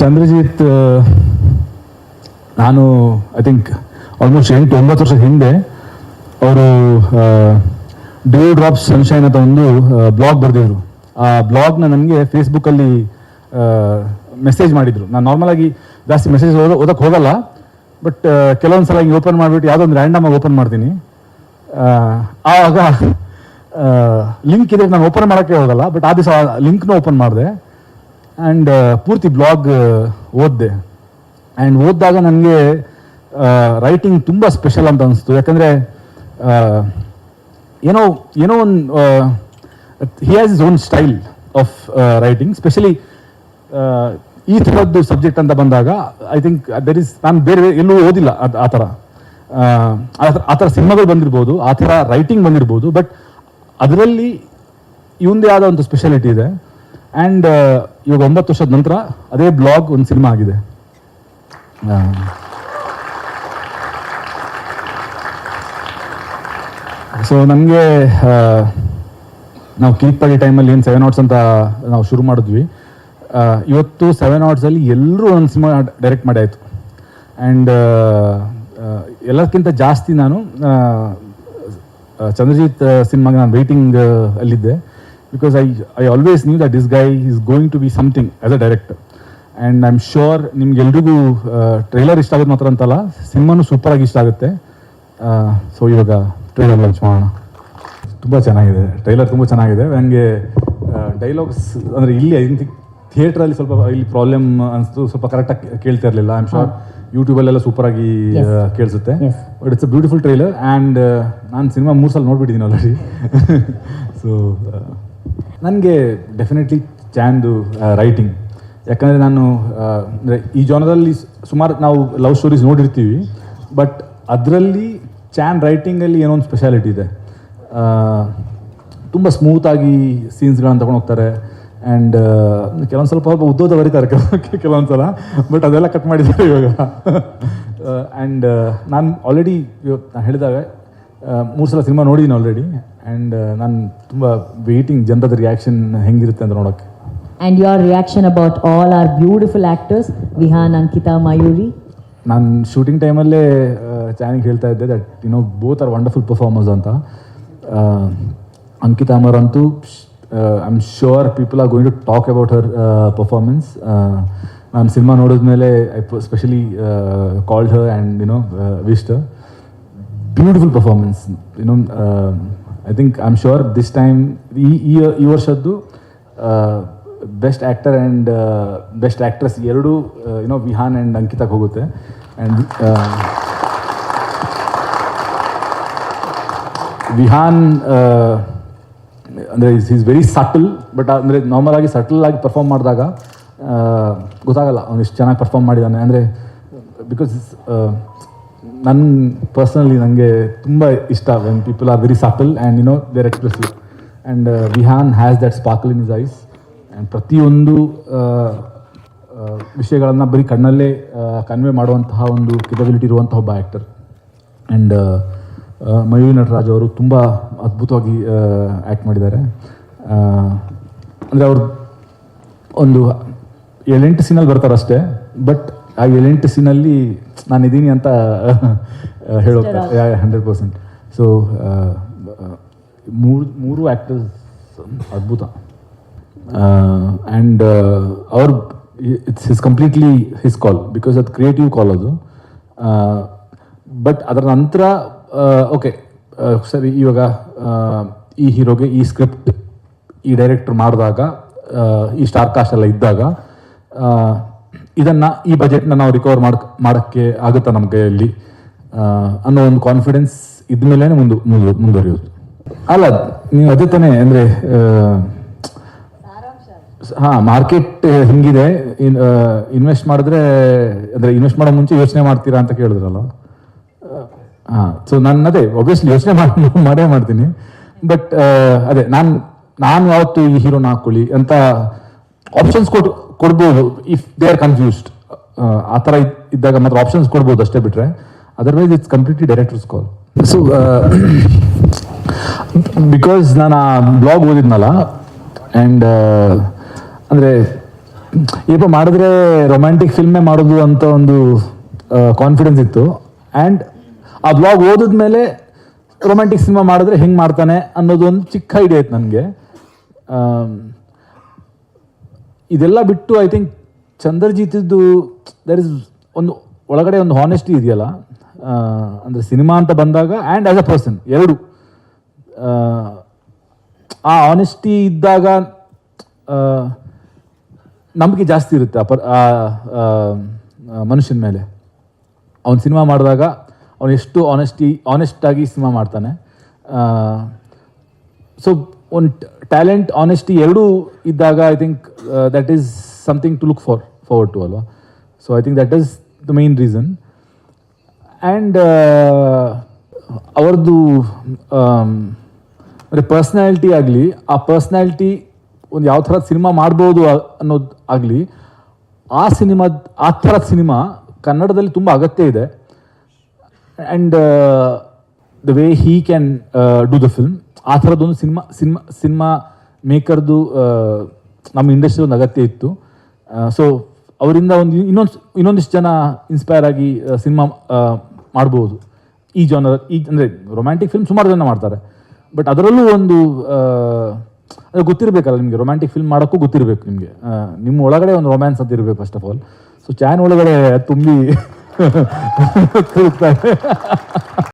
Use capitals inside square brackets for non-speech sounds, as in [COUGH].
ಚಂದ್ರಜಿತ್ ನಾನು I think almost ಎಂಟು, ಒಂಬತ್ತು ವರ್ಷದ ಹಿಂದೆ ಅವರು ಡ್ಯೂ ಡ್ರಾಪ್ಸ್ ಸನ್ಶೈನ್ ಅಂತ ಒಂದು ಬ್ಲಾಗ್ ಬರೆದಿದ್ರು. ಆ ಬ್ಲಾಗ್ನ ನನಗೆ ಫೇಸ್ಬುಕ್ಕಲ್ಲಿ ಮೆಸೇಜ್ ಮಾಡಿದರು. ನಾನು ನಾರ್ಮಲ್ ಆಗಿ ಜಾಸ್ತಿ ಮೆಸೇಜ್ ಓದ ಓದಕ್ಕೆ ಹೋಗಲ್ಲ ಬಟ್ ಕೆಲವೊಂದು ಸಲ ಹಿಂಗೆ ಓಪನ್ ಮಾಡಿಬಿಟ್ಟು ಯಾವುದೋ ಒಂದು ರ್ಯಾಂಡಮ್ ಆಗಿ ಓಪನ್ ಮಾಡ್ತೀನಿ. ಆವಾಗ ಲಿಂಕ್ ಇದೆ, ನಾನು ಓಪನ್ ಮಾಡೋಕ್ಕೆ ಹೋಗಲ್ಲ ಬಟ್ ಆ ದಿವಸ ಲಿಂಕ್ನ ಓಪನ್ ಮಾಡಿದೆ. ಆ್ಯಂಡ್ ಪೂರ್ತಿ ಬ್ಲಾಗ್ ಓದಿದೆ. ಆ್ಯಂಡ್ ಓದಿದಾಗ ನನಗೆ ರೈಟಿಂಗ್ ತುಂಬ ಸ್ಪೆಷಲ್ ಅಂತ ಅನಿಸ್ತು. ಯಾಕಂದರೆ ಏನೋ ಏನೋ ಒಂದು he has his own style of writing specially ಈ ಥರದ್ದು ಸಬ್ಜೆಕ್ಟ್ ಅಂತ ಬಂದಾಗ ಐ ಥಿಂಕ್ ದರ್ ಇಸ್ ನಾನು ಬೇರೆ ಎಲ್ಲೂ ಓದಿಲ್ಲ ಅದು, ಆ ಥರ- ಆ ಥರ ಸಿನಿಮಾಗಳು ಬಂದಿರ್ಬೋದು, ಆ ಥರ ರೈಟಿಂಗ್ ಬಂದಿರ್ಬೋದು ಬಟ್ ಅದರಲ್ಲಿ ಇವಂದೇ ಆದ ಒಂದು ಸ್ಪೆಷಾಲಿಟಿ ಇದೆ. ಆ್ಯಂಡ್ ಇವಾಗ ಒಂಬತ್ತು ವರ್ಷದ ನಂತರ ಅದೇ ಬ್ಲಾಗ್ ಒಂದು ಸಿನಿಮಾ ಆಗಿದೆ. ಸೊ ನನಗೆ ನಾವು ಕೀಪ್ ಆಗಿ ಟೈಮಲ್ಲಿ ಏನು ಸೆವೆನ್ ಆರ್ಟ್ಸ್ ಅಂತ ನಾವು ಶುರು ಮಾಡಿದ್ವಿ. ಇವತ್ತು ಸೆವೆನ್ ಆರ್ಟ್ಸಲ್ಲಿ ಎಲ್ಲರೂ ಒಂದು ಸಿನಿಮಾ ಡೈರೆಕ್ಟ್ ಮಾಡಿ ಆಯಿತು. ಆ್ಯಂಡ್ ಎಲ್ಲಕ್ಕಿಂತ ಜಾಸ್ತಿ ನಾನು ಚಂದ್ರಜಿತ್ ಸಿನಿಮಾಗೆ ನಾನು ವೆಯ್ಟಿಂಗ್ ಅಲ್ಲಿದ್ದೆ. Because I I always knew that this guy is going to be something as a director. And I am sure ನಿಮ್ಗೆಲ್ರಿಗೂ ಟ್ರೈಲರ್ ಇಷ್ಟ ಆಗುತ್ತೆ ಮಾತ್ರ ಅಂತಲ್ಲ ಸಿನಿಮಾನು ಸೂಪರಾಗಿ ಇಷ್ಟ ಆಗುತ್ತೆ. ಸೊ ಇವಾಗ ಟ್ರೈಲರ್ ಲಾಂಚ್ ಮಾಡೋಣ. ತುಂಬ ಚೆನ್ನಾಗಿದೆ. ಟ್ರೈಲರ್ ತುಂಬ ಚೆನ್ನಾಗಿದೆ. ನನಗೆ ಡೈಲಾಗ್ಸ್ ಅಂದರೆ ಇಲ್ಲಿ ಐ ಥಿಂಕ್ ಥಿಯೇಟ್ರಲ್ಲಿ ಸ್ವಲ್ಪ ಇಲ್ಲಿ ಪ್ರಾಬ್ಲಮ್ ಅನಿಸ್ತು. ಸ್ವಲ್ಪ ಕರೆಕ್ಟಾಗಿ ಕೇಳ್ತಾ ಇರಲಿಲ್ಲ. ಐ ಆಮ್ ಶೋರ್ ಯೂಟ್ಯೂಬಲ್ಲೆಲ್ಲ ಸೂಪರಾಗಿ ಕೇಳಿಸುತ್ತೆ. But it's a beautiful trailer and ನಾನು ಸಿನಿಮಾ ಮೂರು ಸಲ ನೋಡ್ಬಿಟ್ಟಿದ್ದೀನಿ [LAUGHS] ಆಲ್ರೆಡಿ ಸೊ ನನಗೆ ಡೆಫಿನೆಟ್ಲಿ ಚಾಂದು ರೈಟಿಂಗ್ ಯಾಕಂದರೆ ನಾನು ಅಂದರೆ ಈ ಜಾನರಲ್ಲಿ ಸುಮಾರು ನಾವು ಲವ್ ಸ್ಟೋರೀಸ್ ನೋಡಿರ್ತೀವಿ ಬಟ್ ಅದರಲ್ಲಿ ಚಾನ್ ರೈಟಿಂಗಲ್ಲಿ ಏನೋ ಒಂದು ಸ್ಪೆಷಾಲಿಟಿ ಇದೆ. ತುಂಬ ಸ್ಮೂತಾಗಿ ಸೀನ್ಸ್ಗಳನ್ನು ತಗೊಂಡು ಹೋಗ್ತಾರೆ ಆ್ಯಂಡ್ ಕೆಲವೊಂದು ಸ್ವಲ್ಪ ಉದ್ದೋದ ಬರೀತಾರೆ ಕೆಲವು ಕೆಲವೊಂದು ಸಲ ಬಟ್ ಅದೆಲ್ಲ ಕಟ್ ಮಾಡಿದ್ದಾರೆ ಇವಾಗ. ಆ್ಯಂಡ್ ನಾನು ಆಲ್ರೆಡಿ ನಾನು ಹೇಳಿದಾಗ ಮೂರು ಸಲ ಸಿನಿಮಾ ನೋಡಿದ್ದೀನಿ ಆಲ್ರೆಡಿ ಆ್ಯಂಡ್ ನಾನು ತುಂಬ ವೇಟಿಂಗ್ ಜನರದ ರಿಯಾಕ್ಷನ್ ಹೆಂಗಿರುತ್ತೆ ಅಂತ ನೋಡೋಕ್ಕೆ. And your reaction about all are beautiful actors Vihan Ankita Mayuri ನಾನು ಶೂಟಿಂಗ್ ಟೈಮಲ್ಲೇ ಚಾನಿಗೆ ಹೇಳ್ತಾ ಇದ್ದೆ that you know both are wonderful performers ಅಂತ. ಅಂಕಿತಾ ಅಮರ್ ಅಂತೂ I am sure people are going to talk about her performance ನಾನು ಸಿನಿಮಾ ನೋಡಿದ್ಮೇಲೆ I specially called her and you know wished beautiful performance you know I think I am sure this time ಈ ಈ ವರ್ಷದ್ದು best actor and best actress ಎರಡೂ you know Vihaan and ಅಂಕಿತಾಗೆ ಹೋಗುತ್ತೆ. And Vihaan ಅಂದರೆ is is very subtle but ಅಂದರೆ normal ಆಗಿ subtle ಆಗಿ ಪರ್ಫಾರ್ಮ್ ಮಾಡಿದಾಗ ಗೊತ್ತಾಗಲ್ಲ ಅವನು ಇಷ್ಟು ಚೆನ್ನಾಗಿ ಪರ್ಫಾರ್ಮ್ ಮಾಡಿದ್ದಾನೆ ಅಂದರೆ ಬಿಕಾಸ್ ನನ್ನ ಪರ್ಸ್ನಲಿ ನನಗೆ ತುಂಬ ಇಷ್ಟ when people are very subtle and you know their expressive and Vihan has that sparkle in his eyes and ಪ್ರತಿಯೊಂದು ವಿಷಯಗಳನ್ನು ಬರೀ ಕಣ್ಣಲ್ಲೇ ಕನ್ವೆ ಮಾಡುವಂತಹ ಒಂದು ಕೆಪಬಿಲಿಟಿ ಇರುವಂತಹ ಒಬ್ಬ ಆ್ಯಕ್ಟರ್ ಆ್ಯಂಡ್ ಮಯೂರಿ ನಟರಾಜ್ ಅವರು ತುಂಬ ಅದ್ಭುತವಾಗಿ ಆ್ಯಕ್ಟ್ ಮಾಡಿದ್ದಾರೆ. ಅಂದರೆ ಅವರು ಒಂದು ಏಳೆಂಟು ಸೀನಲ್ಲಿ ಬರ್ತಾರಷ್ಟೇ ಬಟ್ ಆ ಏಳೆಂಟು ಸೀನಲ್ಲಿ ನಾನು ಇದ್ದೀನಿ ಅಂತ ಹೇಳೋಗ್ತಾರೆ ಹಂಡ್ರೆಡ್ ಪರ್ಸೆಂಟ್ ಸೊ ಮೂರು ಮೂರು ಆ್ಯಕ್ಟರ್ಸ್ ಅದ್ಭುತ. ಆ್ಯಂಡ್ ಅವ್ರ it's his completely his call because ಅದು ಕ್ರಿಯೇಟಿವ್ ಕಾಲ್ ಅದು. ಬಟ್ ಅದರ ನಂತರ ಓಕೆ ಸರಿ ಇವಾಗ ಈ ಹೀರೋಗೆ ಈ ಸ್ಕ್ರಿಪ್ಟ್ ಈ ಡೈರೆಕ್ಟ್ರ್ ಮಾಡಿದಾಗ ಈ ಸ್ಟಾರ್ ಕಾಸ್ಟ್ ಎಲ್ಲ ಇದ್ದಾಗ ಇದನ್ನ ಈ ಬಜೆಟ್ನ ನಾವು ರಿಕವರ್ ಮಾಡ್ ಮಾಡೋಕ್ಕೆ ಆಗುತ್ತಾ ನಮ್ಮ ಕೈಯಲ್ಲಿ ಅನ್ನೋ ಒಂದು ಕಾನ್ಫಿಡೆನ್ಸ್ ಇದ್ಮೇಲೆ ಮುಂದು ಮುಂದು, ಮುಂದುವರಿಯೋದು. ಅಲ್ಲ, ನೀವು ಅದೇ ತಾನೇ ಅಂದರೆ ಹಾ ಮಾರ್ಕೆಟ್ ಹಿಂಗಿದೆ. ಇನ್ವೆಸ್ಟ್ ಮಾಡಿದ್ರೆ, ಅಂದ್ರೆ ಇನ್ವೆಸ್ಟ್ ಮಾಡೋ ಮುಂಚೆ ಯೋಚನೆ ಮಾಡ್ತೀರಾ ಅಂತ ಕೇಳಿದ್ರಲ್ಲ? ಹಾ ಸೊ ನಾನು ಅದೇ ಒಬ್ವಿಯಸ್ಲಿ ಯೋಚನೆ ಮಾಡಿ, ಮಾಡೇ ಮಾಡ್ತೀನಿ. ಬಟ್ ಅದೇ, ನಾನು ನಾನು ಯಾವತ್ತು ಈ ಹೀರೋನ ಹಾಕೊಳ್ಳಿ ಅಂತ ಆಪ್ಷನ್ಸ್ ಕೊಡ್ ಕೊಡ್ಬೋದು ಇಫ್ ದೇ ಆರ್ ಕನ್ಫ್ಯೂಸ್ಡ್ ಆ ಥರ ಇದ್- ಇದ್ದಾಗ ಮಾತ್ರ ಆಪ್ಷನ್ಸ್ ಕೊಡ್ಬೋದು ಅಷ್ಟೇ ಬಿಟ್ರೆ. Otherwise it's completely director's call so because ನಾನು ಆ ಬ್ಲಾಗ್ ಓದಿದ್ನಲ್ಲ ಆ್ಯಂಡ್ ಅಂದರೆ ಈಗ ಮಾಡಿದ್ರೆ ರೊಮ್ಯಾಂಟಿಕ್ ಫಿಲ್ಮೇ ಮಾಡೋದು ಅಂತ ಒಂದು ಕಾನ್ಫಿಡೆನ್ಸ್ ಇತ್ತು. ಆ್ಯಂಡ್ ಆ ಬ್ಲಾಗ್ ಓದಿದ ಮೇಲೆ ರೊಮ್ಯಾಂಟಿಕ್ ಸಿನಿಮಾ ಮಾಡಿದ್ರೆ ಹೆಂಗೆ ಮಾಡ್ತಾನೆ ಅನ್ನೋದು ಒಂದು ಚಿಕ್ಕ ಐಡಿಯಾ ಇತ್ತು ನನಗೆ. ಇದೆಲ್ಲ ಬಿಟ್ಟು ಐ ಥಿಂಕ್ ಚಂದ್ರಜಿತಿದ್ದು ದರ್ ಇಸ್ ಒಂದು ಒಳಗಡೆ ಒಂದು ಹಾನೆಸ್ಟಿ ಇದೆಯಲ್ಲ ಅಂದರೆ ಸಿನಿಮಾ ಅಂತ ಬಂದಾಗ ಆ್ಯಂಡ್ ಆಸ್ ಅ ಪರ್ಸನ್ ಎರಡು ಆ, ಆನೆಸ್ಟಿ ಇದ್ದಾಗ ನಂಬಿಕೆ ಜಾಸ್ತಿ ಇರುತ್ತೆ ಆ ಪರ್ ಆ ಮನುಷ್ಯನ ಮೇಲೆ. ಅವನು ಸಿನಿಮಾ ಮಾಡಿದಾಗ ಅವನು ಎಷ್ಟು ಆನೆಸ್ಟಿ ಆನೆಸ್ಟಾಗಿ ಸಿನಿಮಾ ಮಾಡ್ತಾನೆ. ಸೊ ಒಂದು ಟ್ಯಾಲೆಂಟ್ ಆನೆಸ್ಟಿ ಎರಡೂ ಇದ್ದಾಗ I think that is something to look for forward to ಅಲ್ವಾ? So I think that is the main reason and ಅವ್ರದ್ದು ಅಂದರೆ ಪರ್ಸ್ನಾಲಿಟಿ ಆಗಲಿ, ಆ ಪರ್ಸ್ನಾಲಿಟಿ ಒಂದು ಯಾವ ಥರ ಸಿನಿಮಾ ಮಾಡ್ಬೋದು ಅನ್ನೋದು ಆಗಲಿ, ಆ ಸಿನಿಮಾದ ಆ ಥರ ಸಿನಿಮಾ ಕನ್ನಡದಲ್ಲಿ ತುಂಬ ಅಗತ್ಯ ಇದೆ. And the way he can do the film ಆ ಥರದ್ದೊಂದು ಸಿನಿಮಾ ಸಿನಿಮಾ ಸಿನಿಮಾ ಮೇಕರ್ದು ನಮ್ಮ ಇಂಡಸ್ಟ್ರಿ ಒಂದು ಅಗತ್ಯ ಇತ್ತು. ಸೊ ಅವರಿಂದ ಒಂದು ಇನ್ನೊಂದು, ಇನ್ನೊಂದಿಷ್ಟು ಜನ ಇನ್ಸ್ಪೈರ್ ಆಗಿ ಸಿನಿಮಾ ಮಾಡ್ಬೋದು. ಈ ಜಾನರ್ ಈ, ಅಂದರೆ ರೊಮ್ಯಾಂಟಿಕ್ ಫಿಲ್ಮ್ ಸುಮಾರು ಜನ ಮಾಡ್ತಾರೆ. ಬಟ್ ಅದರಲ್ಲೂ ಒಂದು ಅದು ಗೊತ್ತಿರಬೇಕಲ್ಲ ನಿಮಗೆ. ರೊಮ್ಯಾಂಟಿಕ್ ಫಿಲ್ಮ್ ಮಾಡೋಕ್ಕೂ ಗೊತ್ತಿರಬೇಕು ನಿಮಗೆ. ನಿಮ್ಮ ಒಳಗಡೆ ಒಂದು ರೊಮ್ಯಾನ್ಸ್ ಅಂತ ಇರಬೇಕು ಫಸ್ಟ್ ಆಫ್ ಆಲ್ ಸೊ ಚಾನ್ ಒಳಗಡೆ ತುಂಬಿ [LAUGHS] ತಿರುಗ್ತಾರೆ